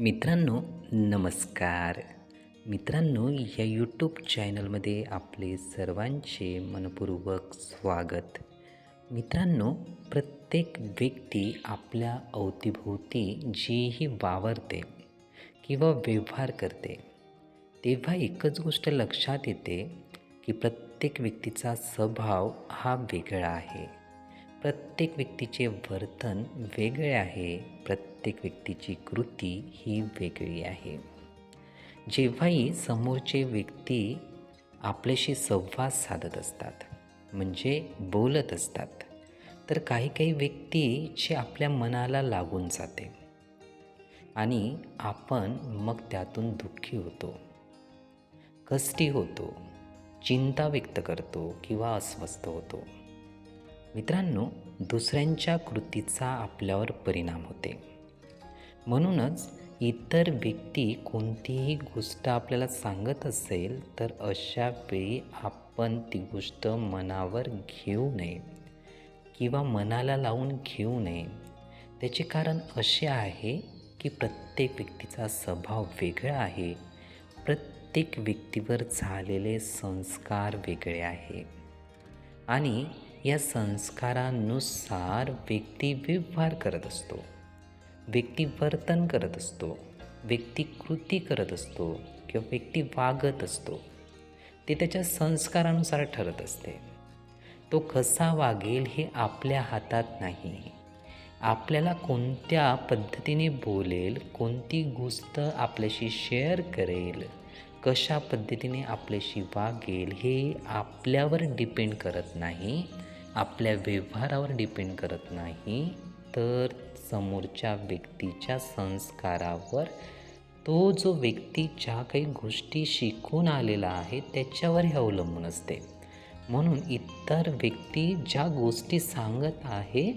मित्रांनो नमस्कार. मित्रांनो या यूट्यूब चॅनलमध्ये आपले सर्वांचे मनपूर्वक स्वागत. मित्रांनो प्रत्येक व्यक्ती आपल्या अवतीभोवती जीही वावरते किंवा व्यवहार करते तेव्हा एकच गोष्ट लक्षात येते की प्रत्येक व्यक्तीचा स्वभाव हा वेगळा आहे. प्रत्येक व्यक्तीचे वर्तन वेगळे आहे प्रत्येक व्यक्तीची कृती ही वेगळी आहे. जेव्हाही समोरचे व्यक्ती आपल्याशी संवाद साधत असतात म्हणजे बोलत असतात तर काही काही व्यक्ती जे आपल्या मनाला लागून जाते आणि आपण मग त्यातून दुःखी होतो कष्टी होतो चिंता व्यक्त करतो किंवा अस्वस्थ होतो. मित्रांनो दुसऱ्यांच्या कृतीचा आपल्यावर परिणाम होते. म्हणूनच इतर व्यक्ती कोणतीही गोष्ट आपल्याला सांगत असेल तर अशा वेळी आपण ती गोष्ट मनावर घेऊ नये किंवा मनाला लावून घेऊ नये. त्याचे कारण असे आहे की प्रत्येक व्यक्तीचा स्वभाव वेगळा आहे. प्रत्येक व्यक्तीवर झालेले संस्कार वेगळे आहे. आणि या संस्कारानुसार व्यक्ती व्यवहार करत असतो. व्यक्ती वर्तन करत असतो. व्यक्ती कृती करत असतो किंवा व्यक्ती वागत असतो. ते त्याच्या संस्कारानुसार ठरत असते. तो कसा वागेल हे आपल्या हातात नाही. आपल्याला कोणत्या पद्धतीने बोलेल कोणती गोष्ट आपल्याशी शेअर करेल कशा पद्धतीने आपल्याशी वागेल हे आपल्यावर डिपेंड करत नाही. आपल्या व्यवहारावर डिपेंड करत नाही तर समोरच्या व्यक्तीच्या संस्कारावर तो जो व्यक्ती ज्या काही गोष्टी शिकून आलेला आहे त्याच्यावर हे अवलंबून असते. म्हणून इतर व्यक्ती ज्या गोष्टी सांगत आहे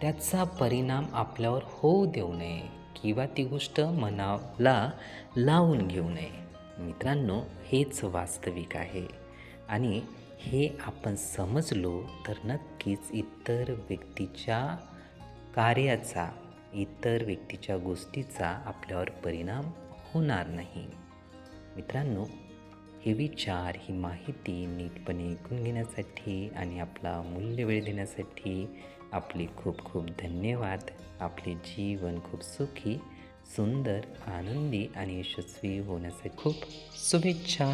त्याचा परिणाम आपल्यावर होऊ देऊ नये किंवा ती गोष्ट मनाला लावून घेऊ नये. मित्रांनो हेच वास्तविक आहे. आणि हे आपण समजलो तर नक्कीच इतर व्यक्तीच्या कार्याचा इतर व्यक्तीच्या गोष्टीचा आपल्यावर परिणाम होणार नाही. मित्रांनो हे विचार ही माहिती नीटपणे ऐकून घेण्यासाठी आणि आपला मूल्य वेळ देण्यासाठी आपले खूप खूप धन्यवाद. आपले जीवन खूप सुखी सुंदर आनंदी आणि यशस्वी होण्यासाठी खूप शुभेच्छा.